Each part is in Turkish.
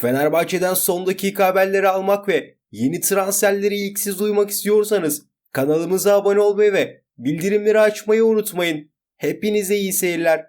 Fenerbahçe'den son dakika haberleri almak ve yeni transferleri ilk siz duymak istiyorsanız kanalımıza abone olmayı ve bildirimleri açmayı unutmayın. Hepinize iyi seyirler.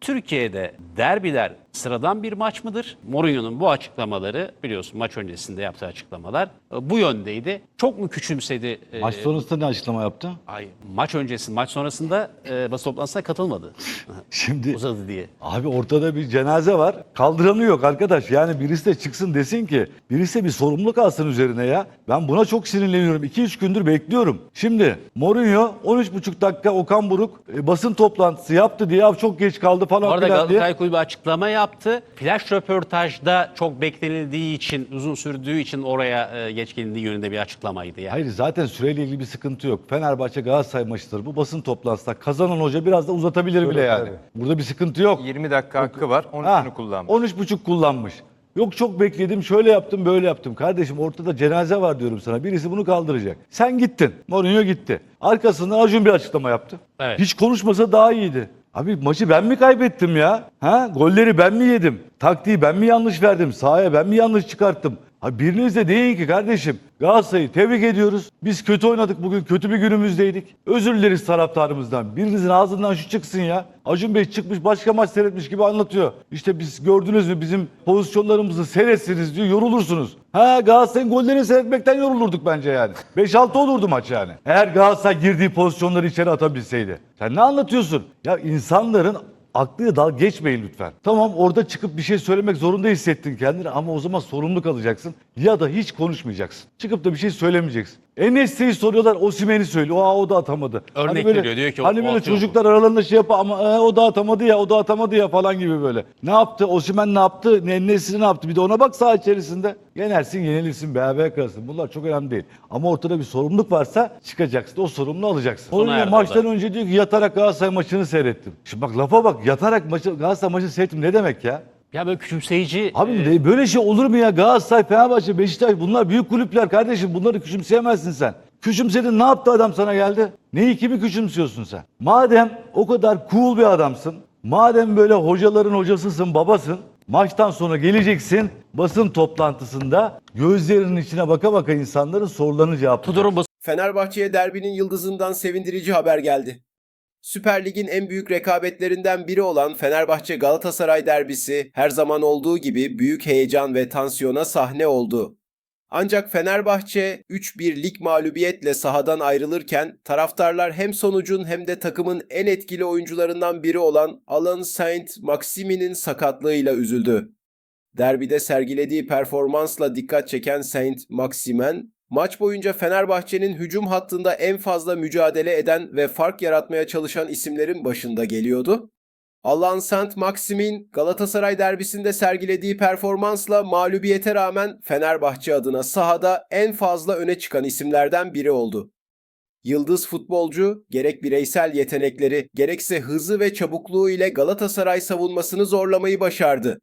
Türkiye'de derbiler sıradan bir maç mıdır? Mourinho'nun bu açıklamaları biliyorsun maç öncesinde yaptığı açıklamalar e, bu yöndeydi. Çok mu küçümsedi? e, Maç sonrasında ne açıklama yaptı? Ay, maç öncesi, maç sonrasında e, basın toplantısına katılmadı. Şimdi Uzadı diye. abi ortada bir cenaze var. Kaldıranı yok arkadaş. Yani birisi de çıksın desin ki birisi de bir sorumluluk alsın üzerine ya. Ben buna çok sinirleniyorum. 2-3 gündür bekliyorum. Şimdi Mourinho 13,5 dakika Okan Buruk e, basın toplantısı yaptı diye "Abi çok geç kaldı falan arada filan diye. Galatasaray Kulübü açıklama yaptı. Flash röportajda çok beklenildiği için, uzun sürdüğü için oraya e, geç gelindiği yönünde bir açıklamaydı. Yani. Hayır zaten süreyle ilgili bir sıkıntı yok. Fenerbahçe Galatasaray maçıdır. Bu basın toplantısında kazanan hoca biraz da uzatabilir bile yani. Burada bir sıkıntı yok. 20 dakika hakkı var. Ha, 13'ünü kullanmış. 13,5 kullanmış. Yok çok bekledim şöyle yaptım böyle yaptım. Kardeşim ortada cenaze var diyorum sana. Birisi bunu kaldıracak. Sen gittin. Mourinho gitti. Arkasında Acun bir açıklama yaptı. Evet. Hiç konuşmasa daha iyiydi. Abi maçı ben mi kaybettim ya? Ha? Golleri ben mi yedim? Taktiği ben mi yanlış verdim? Sahaya ben mi yanlış çıkarttım? Ha biriniz de deyin ki kardeşim Galatasaray'ı tebrik ediyoruz. Biz kötü oynadık bugün. Kötü bir günümüzdeydik. Özür dileriz taraftarımızdan. Birinizin ağzından şu çıksın ya. Acun Bey çıkmış başka maç seyretmiş gibi anlatıyor. İşte biz gördünüz mü bizim pozisyonlarımızı seyretsiniz diyor yorulursunuz. Ha Galatasaray'ın gollerini seyretmekten yorulurduk bence yani. 5-6 olurdu maç yani. Eğer Galatasaray girdiği pozisyonları içeri atabilseydi. Sen ne anlatıyorsun? Ya insanların aklıyla dalga geçmeyin lütfen. Tamam orada çıkıp bir şey söylemek zorunda hissettin kendini ama o zaman sorumluluk alacaksın ya da hiç konuşmayacaksın. Çıkıp da bir şey söylemeyeceksin. Enes'teyi soruyorlar Osimhen'i söylüyor. Aa o da atamadı. Örnek böyle, veriyor, diyor ki Hani o böyle çocuklar aralarında şey yapar ama "Ee, o da atamadı ya o da atamadı ya falan gibi böyle. Ne yaptı? Osimhen ne yaptı? Ne, Enes'i ne yaptı? Bir de ona bak saha içerisinde. Yenersin yenilirsin beraber kalırsın. Bunlar çok önemli değil. Ama ortada bir sorumluluk varsa çıkacaksın. O sorumluluğu alacaksın. Erdi maçtan önce diyor ki yatarak Galatasaray maçını seyrettim. Şimdi bak lafa bak yatarak maçı, Galatasaray maçını seyrettim ne demek ya? Ya böyle küçümseyici Abi e, ne- böyle şey olur mu ya? Galatasaray, Fenerbahçe, Beşiktaş bunlar büyük kulüpler kardeşim. Bunları küçümseyemezsin sen. Küçümsedin ne yaptı adam sana geldi? Neyi kimi küçümsüyorsun sen? Madem o kadar cool bir adamsın, madem böyle hocaların hocasısın, babasın, maçtan sonra geleceksin basın toplantısında gözlerinin içine baka baka insanların sorularını cevaplayacaksın. Fenerbahçe'ye derbinin yıldızından sevindirici haber geldi. Süper Lig'in en büyük rekabetlerinden biri olan Fenerbahçe Galatasaray derbisi her zaman olduğu gibi büyük heyecan ve tansiyona sahne oldu. Ancak Fenerbahçe 3-1 lig mağlubiyetle sahadan ayrılırken taraftarlar hem sonucun hem de takımın en etkili oyuncularından biri olan Alan Saint-Maximin'in sakatlığıyla üzüldü. Derbide sergilediği performansla dikkat çeken Saint-Maximin, maç boyunca Fenerbahçe'nin hücum hattında en fazla mücadele eden ve fark yaratmaya çalışan isimlerin başında geliyordu. Alan Saint-Maximin Galatasaray derbisinde sergilediği performansla mağlubiyete rağmen Fenerbahçe adına sahada en fazla öne çıkan isimlerden biri oldu. Yıldız futbolcu gerek bireysel yetenekleri gerekse hızı ve çabukluğu ile Galatasaray savunmasını zorlamayı başardı.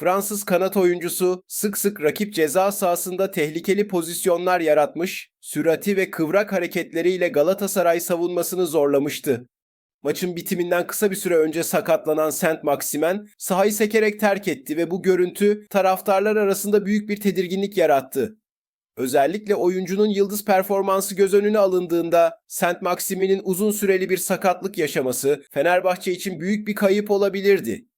Fransız kanat oyuncusu sık sık rakip ceza sahasında tehlikeli pozisyonlar yaratmış, sürati ve kıvrak hareketleriyle Galatasaray savunmasını zorlamıştı. Maçın bitiminden kısa bir süre önce sakatlanan Saint Maximen sahayı sekerek terk etti ve bu görüntü taraftarlar arasında büyük bir tedirginlik yarattı. Özellikle oyuncunun yıldız performansı göz önüne alındığında Saint Maximin'in uzun süreli bir sakatlık yaşaması Fenerbahçe için büyük bir kayıp olabilirdi.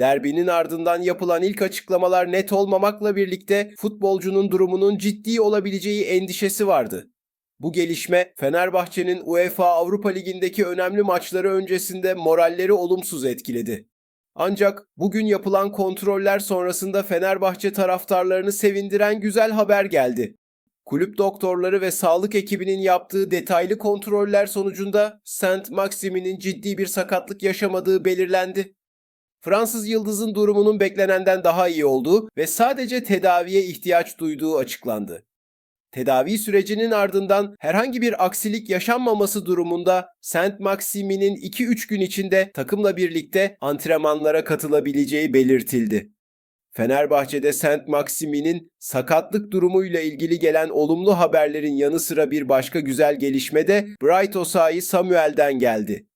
Derbinin ardından yapılan ilk açıklamalar net olmamakla birlikte futbolcunun durumunun ciddi olabileceği endişesi vardı. Bu gelişme Fenerbahçe'nin UEFA Avrupa Ligi'ndeki önemli maçları öncesinde moralleri olumsuz etkiledi. Ancak bugün yapılan kontroller sonrasında Fenerbahçe taraftarlarını sevindiren güzel haber geldi. Kulüp doktorları ve sağlık ekibinin yaptığı detaylı kontroller sonucunda Saint Maximin'in ciddi bir sakatlık yaşamadığı belirlendi. Fransız yıldızın durumunun beklenenden daha iyi olduğu ve sadece tedaviye ihtiyaç duyduğu açıklandı. Tedavi sürecinin ardından herhangi bir aksilik yaşanmaması durumunda Saint Maximin'in 2-3 gün içinde takımla birlikte antrenmanlara katılabileceği belirtildi. Fenerbahçe'de Saint Maximin'in sakatlık durumuyla ilgili gelen olumlu haberlerin yanı sıra bir başka güzel gelişme de Bright Osayi Samuel'den geldi.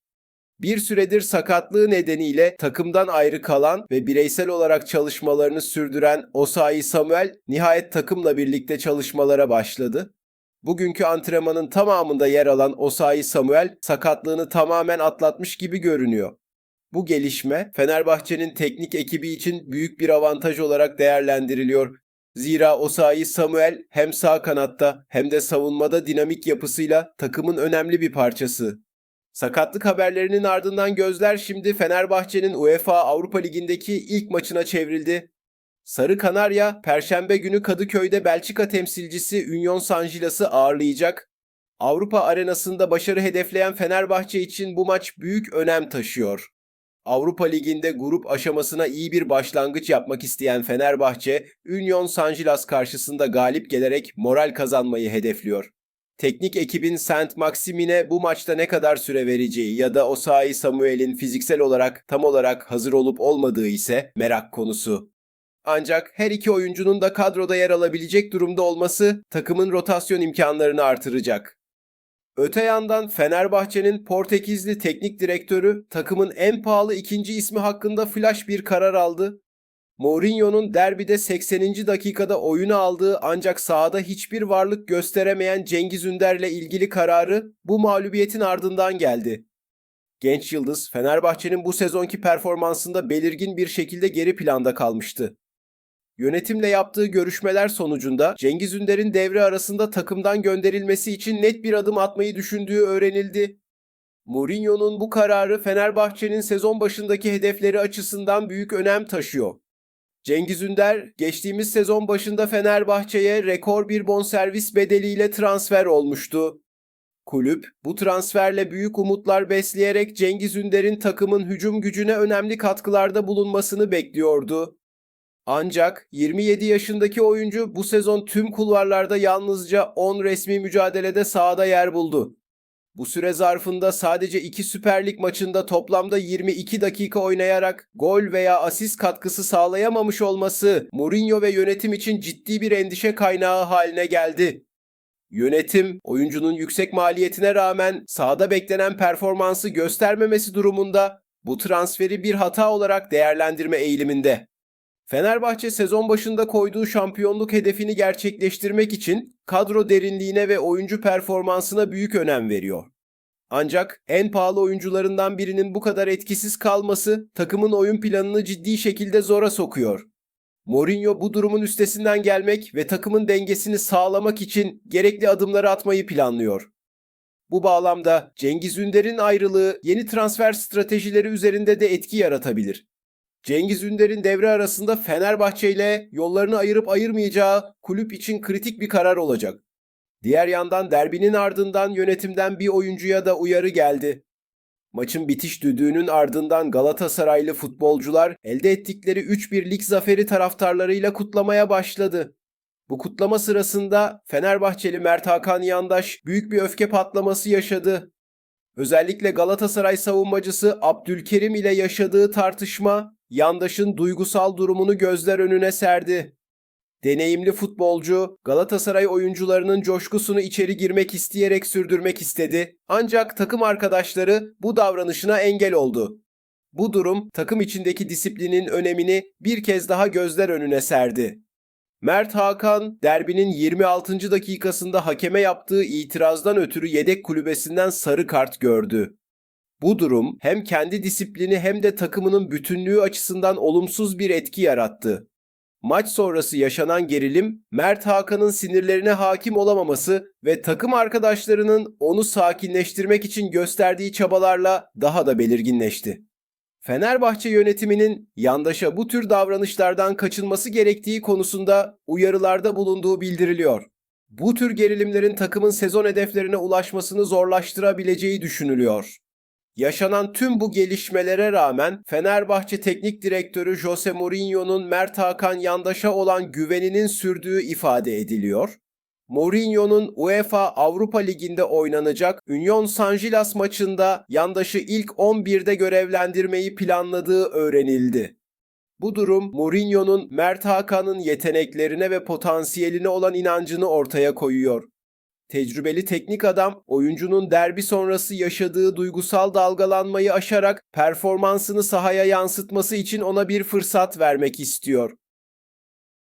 Bir süredir sakatlığı nedeniyle takımdan ayrı kalan ve bireysel olarak çalışmalarını sürdüren Osayi Samuel nihayet takımla birlikte çalışmalara başladı. Bugünkü antrenmanın tamamında yer alan Osayi Samuel sakatlığını tamamen atlatmış gibi görünüyor. Bu gelişme Fenerbahçe'nin teknik ekibi için büyük bir avantaj olarak değerlendiriliyor. Zira Osayi Samuel hem sağ kanatta hem de savunmada dinamik yapısıyla takımın önemli bir parçası. Sakatlık haberlerinin ardından gözler şimdi Fenerbahçe'nin UEFA Avrupa Ligi'ndeki ilk maçına çevrildi. Sarı Kanarya, Perşembe günü Kadıköy'de Belçika temsilcisi Union Saint-Gillois'ı ağırlayacak. Avrupa arenasında başarı hedefleyen Fenerbahçe için bu maç büyük önem taşıyor. Avrupa Ligi'nde grup aşamasına iyi bir başlangıç yapmak isteyen Fenerbahçe, Union Saint-Gilloise karşısında galip gelerek moral kazanmayı hedefliyor. Teknik ekibin Saint Maximin'e bu maçta ne kadar süre vereceği ya da Osayi Samuel'in fiziksel olarak tam olarak hazır olup olmadığı ise merak konusu. Ancak her iki oyuncunun da kadroda yer alabilecek durumda olması takımın rotasyon imkanlarını artıracak. Öte yandan Fenerbahçe'nin Portekizli teknik direktörü takımın en pahalı ikinci ismi hakkında flash bir karar aldı. Mourinho'nun derbide 80. dakikada oyunu aldığı ancak sahada hiçbir varlık gösteremeyen Cengiz Ünder'le ilgili kararı bu mağlubiyetin ardından geldi. Genç yıldız Fenerbahçe'nin bu sezonki performansında belirgin bir şekilde geri planda kalmıştı. Yönetimle yaptığı görüşmeler sonucunda Cengiz Ünder'in devre arasında takımdan gönderilmesi için net bir adım atmayı düşündüğü öğrenildi. Mourinho'nun bu kararı Fenerbahçe'nin sezon başındaki hedefleri açısından büyük önem taşıyor. Cengiz Ünder geçtiğimiz sezon başında Fenerbahçe'ye rekor bir bonservis bedeliyle transfer olmuştu. Kulüp bu transferle büyük umutlar besleyerek Cengiz Ünder'in takımın hücum gücüne önemli katkılarda bulunmasını bekliyordu. Ancak 27 yaşındaki oyuncu bu sezon tüm kulvarlarda yalnızca 10 resmi mücadelede sahada yer buldu. Bu süre zarfında sadece 2 Süper Lig maçında toplamda 22 dakika oynayarak gol veya asist katkısı sağlayamamış olması Mourinho ve yönetim için ciddi bir endişe kaynağı haline geldi. Yönetim, oyuncunun yüksek maliyetine rağmen sahada beklenen performansı göstermemesi durumunda bu transferi bir hata olarak değerlendirme eğiliminde. Fenerbahçe sezon başında koyduğu şampiyonluk hedefini gerçekleştirmek için kadro derinliğine ve oyuncu performansına büyük önem veriyor. Ancak en pahalı oyuncularından birinin bu kadar etkisiz kalması takımın oyun planını ciddi şekilde zora sokuyor. Mourinho bu durumun üstesinden gelmek ve takımın dengesini sağlamak için gerekli adımları atmayı planlıyor. Bu bağlamda Cengiz Ünder'in ayrılığı yeni transfer stratejileri üzerinde de etki yaratabilir. Cengiz Ünder'in devre arasında Fenerbahçe ile yollarını ayırıp ayırmayacağı kulüp için kritik bir karar olacak. Diğer yandan derbinin ardından yönetimden bir oyuncuya da uyarı geldi. Maçın bitiş düdüğünün ardından Galatasaraylı futbolcular elde ettikleri 3-1 lig zaferi taraftarlarıyla kutlamaya başladı. Bu kutlama sırasında Fenerbahçeli Mert Hakan Yandaş büyük bir öfke patlaması yaşadı. Özellikle Galatasaray savunmacısı Abdülkerim ile yaşadığı tartışma Yandaş'ın duygusal durumunu gözler önüne serdi. Deneyimli futbolcu Galatasaray oyuncularının coşkusunu içeri girmek isteyerek sürdürmek istedi. Ancak takım arkadaşları bu davranışına engel oldu. Bu durum takım içindeki disiplinin önemini bir kez daha gözler önüne serdi. Mert Hakan derbinin 26. dakikasında hakeme yaptığı itirazdan ötürü yedek kulübesinden sarı kart gördü. Bu durum hem kendi disiplini hem de takımının bütünlüğü açısından olumsuz bir etki yarattı. Maç sonrası yaşanan gerilim, Mert Hakan'ın sinirlerine hakim olamaması ve takım arkadaşlarının onu sakinleştirmek için gösterdiği çabalarla daha da belirginleşti. Fenerbahçe yönetiminin yandaşa bu tür davranışlardan kaçınması gerektiği konusunda uyarılarda bulunduğu bildiriliyor. Bu tür gerilimlerin takımın sezon hedeflerine ulaşmasını zorlaştırabileceği düşünülüyor. Yaşanan tüm bu gelişmelere rağmen Fenerbahçe Teknik Direktörü Jose Mourinho'nun Mert Hakan Yandaş'a olan güveninin sürdüğü ifade ediliyor. Mourinho'nun UEFA Avrupa Ligi'nde oynanacak Union Saint-Gilloise maçında Yandaş'ı ilk 11'de görevlendirmeyi planladığı öğrenildi. Bu durum Mourinho'nun Mert Hakan'ın yeteneklerine ve potansiyeline olan inancını ortaya koyuyor. Tecrübeli teknik adam oyuncunun derbi sonrası yaşadığı duygusal dalgalanmayı aşarak performansını sahaya yansıtması için ona bir fırsat vermek istiyor.